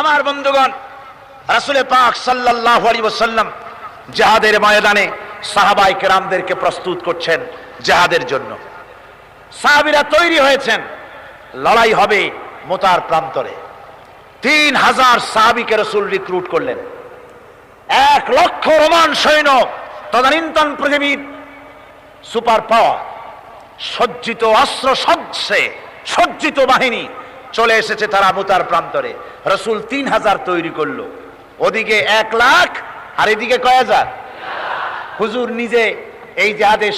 আমার বন্ধুগণ, রাসুলে পাক সাল্লাহ আলী জাহাদের ময়দানে সাহাবাই কেরামদেরকে প্রস্তুত করছেন জাহাদের জন্য। সাহাবিরা তৈরি হয়েছেন, লড়াই হবে মোতার প্রান্তরে। তিন হাজার সাহাবিকে রসুল রিক্রুট করলেন। এক লক্ষ রোমান সৈন্য, তদানীন্তন পৃথিবীর সুপার পাওয়ার, সজ্জিত অস্ত্র সজ্জে, সজ্জিত বাহিনী চলে এসেছে তারা মোতার প্রান্তরে। রসুল তিন হাজার তৈরি করল। ওদিকে এক লাখ, আর এদিকে কয় হাজার? হুজুর নিজে এই জেহাদে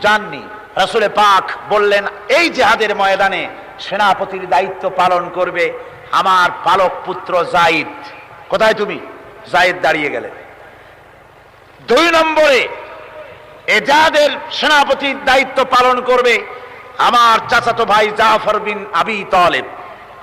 যাননি। রসুলে পাক বললেন, এই জেহাদের ময়দানে সেনাপতির দায়িত্ব পালন করবে আমার পালক পুত্র জাইদ। কোথায় তুমি? জাইদ দাঁড়িয়ে গেলেন। দুই নম্বরে এজাদের সেনাপতির দায়িত্ব পালন করবে আমার চাচাতো ভাই জাফর বিন আবি তলেব।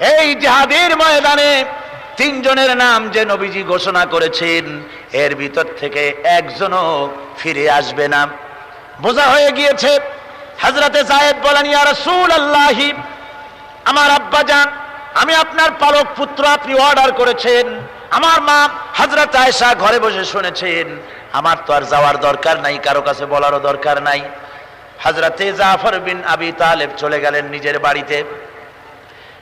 এই জেহাদের ময়দানে তিনজনের নাম যে নবীজি ঘোষণা করেছেন, এর ভিতর থেকে একজনও ফিরে আসবে না। বোঝা হয়ে গিয়েছে হাজরাতে জায়েদ বলেন, ইয়া আল্লাহি আমার আব্বা যান, আমি আপনার পালক পুত্র আপনি অর্ডার করেছেন, আমার মা হাজরত আয়েশা ঘরে বসে শুনেছেন, আমার তো আর যাওয়ার দরকার নাই, কারও কাছে বলারও দরকার নাই। হাজরাতে জাফর বিন আবি তালেব চলে গেলেন নিজের বাড়িতে।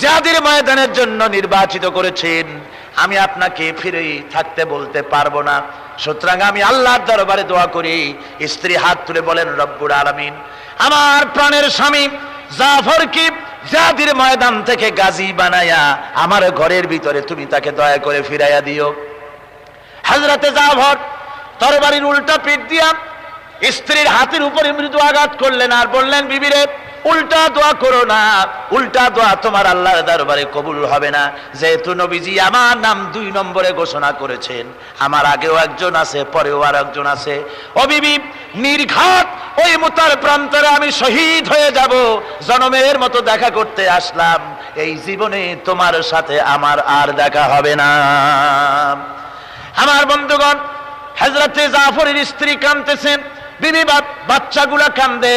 জিহাদের ময়দানের জন্য নির্বাচিত করেছেন, আমি আপনাকে ফিরে থাকতে বলতে পারব না। সুতরাং আমি আল্লাহর দরবারে দোয়া করি, স্ত্রী হাত তুলে বলেন রব্বুর আলামিন, আমার প্রাণের স্বামী জাফর কি জাতির ময়দান থেকে গাজী বানায়া আমার ঘরের ভিতরে তুমি তাকে দয়া করে ফিরাইয়া দিও। হাজরাতে জাফর, তরবারির উল্টা পিঠ দিয়া স্ত্রীর হাতের উপরে মৃদু আঘাত করলেন আর বললেন, বিবিরে, উল্টা দোয়া করো না। উল্টা দোয়া তোমার আল্লাহর দরবারে কবুল হবে না। যেহেতু নবীজি আমার নাম দুই নম্বরে ঘোষণা করেছেন। আমার আগেও একজন আছে, পরেও আর একজন আছে। ও নির্ঘাত ওই মুতার প্রান্তরে আমি শহীদ হয়ে যাব। জনমের মতো দেখা করতে আসলাম। এই জীবনে তোমার সাথে আমার আর দেখা হবে না। আমার বন্ধুগণ হজরতে জাফরের স্ত্রী কানতেছেন বিবি বাচ্চাগুলা কান্দে।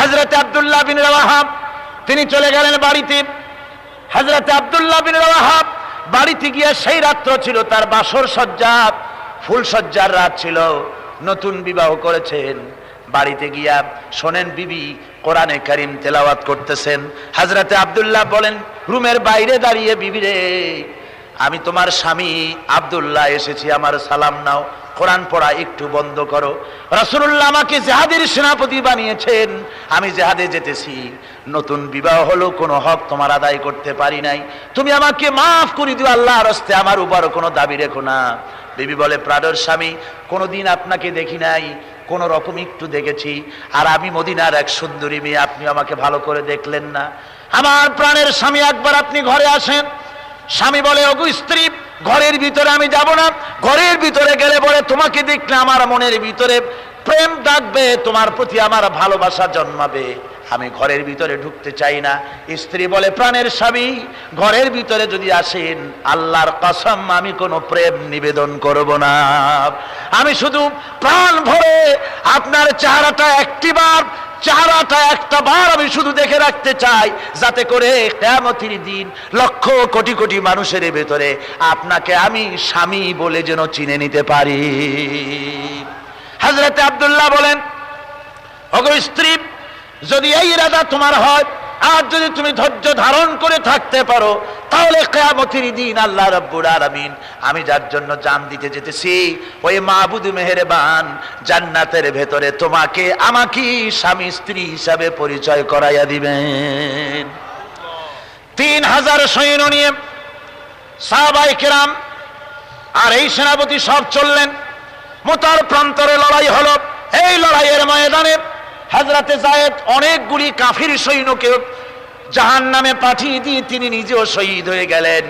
হাজরাতে আব্দুল্লাহ বিন রাওয়াহাব তিনি চলে গেলেন বাড়িতে। হাজরাতে আব্দুল্লাহ বিন রাওয়াহাব বাড়িতে গিয়ে সেই রাত্র ছিল, তার বাসর সজ্জা, ফুল সজ্জার রাত ছিল। নতুন বিবাহ করেছেন। বাড়িতে গিয়া শোনেন, বিবি কোরআনে কারিম তেলাওয়াত করতেছেন। হাজরাতে আব্দুল্লাহ বলেন, রুমের বাইরে দাঁড়িয়ে, বিবি রে, আমি তোমার স্বামী আব্দুল্লাহ, এসেছি, আমার সালাম নাও। কোরআন পড়া একটু বন্ধ করো। রাসূলুল্লাহ আমাকে জেহাদের সেনাপতি বানিয়েছেন। আমি জেহাদে যেতেছি। নতুন বিবাহ হলো, কোনো হক তোমার আদায় করতে পারি নাই। তুমি আমাকে মাফ করে দিও, আল্লাহর হস্তে আমার উপর কোনো দাবি রেখো না। বিবি বলে প্রাণের স্বামী, কোনোদিন আপনাকে দেখি নাই। কোন রকম একটু দেখেছি। আর আমি মদিনার এক সুন্দরী মেয়ে, আপনি আমাকে ভালো করে দেখলেন না। আমার প্রাণের স্বামী, একবার আপনি ঘরে আসেন। স্বামী বলে, ওগো স্ত্রী, ঘরের ভিতরে আমি যাব না। ঘরের ভিতরে গেলে বলে, তোমাকে দেখলে আমার মনের ভিতরে প্রেম ডাকবে তোমার প্রতি আমার ভালোবাসা জন্মাবে। আমি ঘরের ভিতরে ঢুকতে চাই না। স্ত্রী বলে, প্রাণের স্বামী, ঘরের ভিতরে যদি আসেন, আল্লাহর কসম, আমি কোনো প্রেম নিবেদন করব না। আমি শুধু প্রাণ ভরে আপনার চেহারাটা একটিবার চেহারাটা একটা বার আমি শুধু দেখে রাখতে চাই, যাতে করে কেমতির দিন লক্ষ কোটি কোটি মানুষের ভেতরে আপনাকে আমি স্বামী বলে যেন চিনে নিতে পারি। হাজরতে আব্দুল্লাহ বলেন, ওগো স্ত্রী, যদি এই ইরাদা তোমার হয়, আর যদি তুমি ধৈর্য ধারণ করে থাকতে পারো তাহলে কেয়ামতির দিন আল্লাহ রব্বুর আলামিন, আমি যার জন্য জান দিতে যেতেছি, ওই মাহবুদ মেহেরবান জান্নাতের ভেতরে তোমাকে আমাকে স্বামী স্ত্রী হিসাবে পরিচয় করাইয়া দিবেন। তিন হাজার সৈন্য নিয়ে সাহাবাই কেরাম আর এই সেনাপতি সব চললেন। মোতার প্রান্তরে লড়াই হলো। এই লড়াইয়ের ময়দানে হাজরাতে জায়েদ অনেকগুলি কাফির সৈন্যকে জাহান নামে পাঠিয়ে দিয়ে তিনি নিজেও শহীদ হয়ে গেলেন।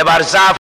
এবার